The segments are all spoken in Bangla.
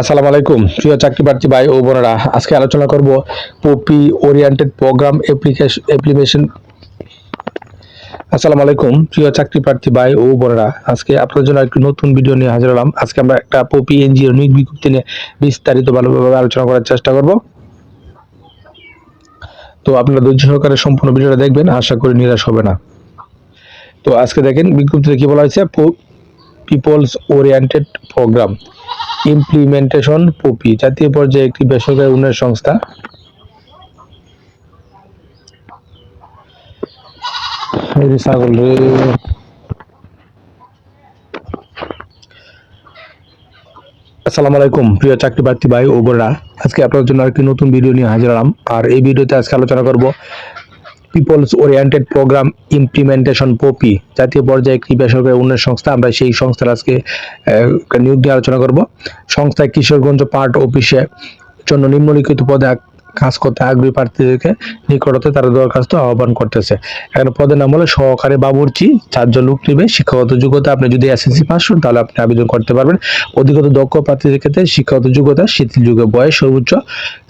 আসসালামু আলাইকুম। প্রিয় চাকরি প্রার্থী ভাই ও বোনেরা, আজকে আলোচনা করব POPI oriented program application application আসসালামু আলাইকুম, প্রিয় চাকরি প্রার্থী ভাই ও বোনেরা, আজকে আপনাদের জন্য একটি নতুন ভিডিও নিয়ে হাজির হলাম। আজকে আমরা একটা পপি এনজিও নিয়োগ বিজ্ঞপ্তি নিয়ে বিস্তারিত ভালোভাবে আলোচনা করার চেষ্টা করব। তো আপনারা ধৈর্য সহকারে সম্পূর্ণ ভিডিওটা দেখবেন, আশা করি নিরাশ হবে না। তো আজকে দেখেন বিজ্ঞপ্তিতে কি বলা হয়েছে peoples oriented program implementation POPI জাতীয় পর্যায়ে একটি বেসরকারি উন্নয়ন সংস্থা। আসসালামু আলাইকুম, প্রিয় চাকরি প্রার্থী ভাই ও বোনেরা। আজকে আপনাদের জন্য একটি নতুন ভিডিও নিয়ে হাজির হলাম। আর এই ভিডিওতে আজকে আলোচনা করব peoples oriented program implementation POPI জাতীয় পর্যায়ে একটি বেসরকারি উন্নয়ন সংস্থা। আমরা সেই সংস্থার আজকে নিয়োগ নিয়ে আলোচনা করব। সংস্থায় কিশোরগঞ্জ পার্ট অফিসে জন্য নিম্নলিখিত পদে কাজ করতে আগ্রহী প্রার্থীদেরকে নিকটতে তারা দরখাস্ত আহ্বান করতেছে। এখানে পদের নাম হলো সহকারী বাবুর্চি, চারজন লোক নিবে। শিক্ষাগত যোগ্যতা আপনি যদি এসএসসি পাস হন, তাহলে আপনি আবেদন করতে পারবেন। অধিকত দক্ষ প্রার্থীদের ক্ষেত্রে শিক্ষাগত যোগ্যতা, শিথিল যুগে বয়স সর্বোচ্চ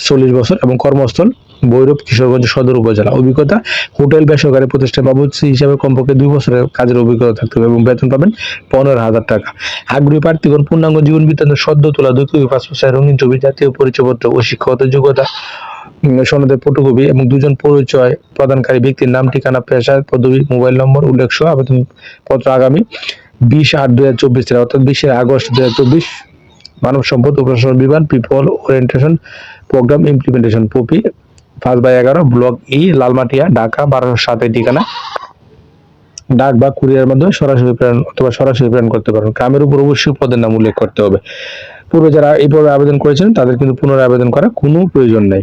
চল্লিশ বছর এবং কর্মস্থল ভৈরব কিশোরগঞ্জ সদর উপজেলা। অভিজ্ঞতা, হোটেল বেসরকারি প্রতিষ্ঠান বাবুর্চি হিসাবে কমপক্ষে দুই বছরের কাজের অভিজ্ঞতা থাকতে হবে এবং বেতন পাবেন পনেরো হাজার টাকা। আগ্রহী প্রার্থীগণ পূর্ণাঙ্গ জীবন বৃত্তান্ত সদ্য তোলা দুই কপি পাসপোর্ট রঙিন ছবি, জাতীয় পরিচয়পত্র ও শিক্ষাগত যোগ্যতা সনদের ফটোকপি এবং দুজন পরিচয় প্রদানকারী ব্যক্তির নাম, ঠিকানা, পেশা, পদবি, মোবাইল নম্বর উল্লেখ সহ আবেদন পত্র আগামী বিশ আট দুই হাজার চব্বিশ অর্থাৎ বিশে আগস্ট দুই হাজার চব্বিশ মানব সম্পদ ও প্রশাসন বিভাগ, people orientation programme implementation POPI পাঁচ বাই এগারো, ব্লক ই, লালমাটিয়া, ঢাকা, বারোশো সাতের ঠিকানা। ডাক বা কুরিয়ার মাধ্যমে সরাসরি প্রেরণ অথবা সরাসরি প্রেরণ করতে পারবেন। গ্রামের উপর অবশ্যই পদের নাম উল্লেখ করতে হবে। পূর্বে যারা এইভাবে আবেদন করেছেন, তাদের কিন্তু পুনরায় আবেদন করার কোনো প্রয়োজন নেই।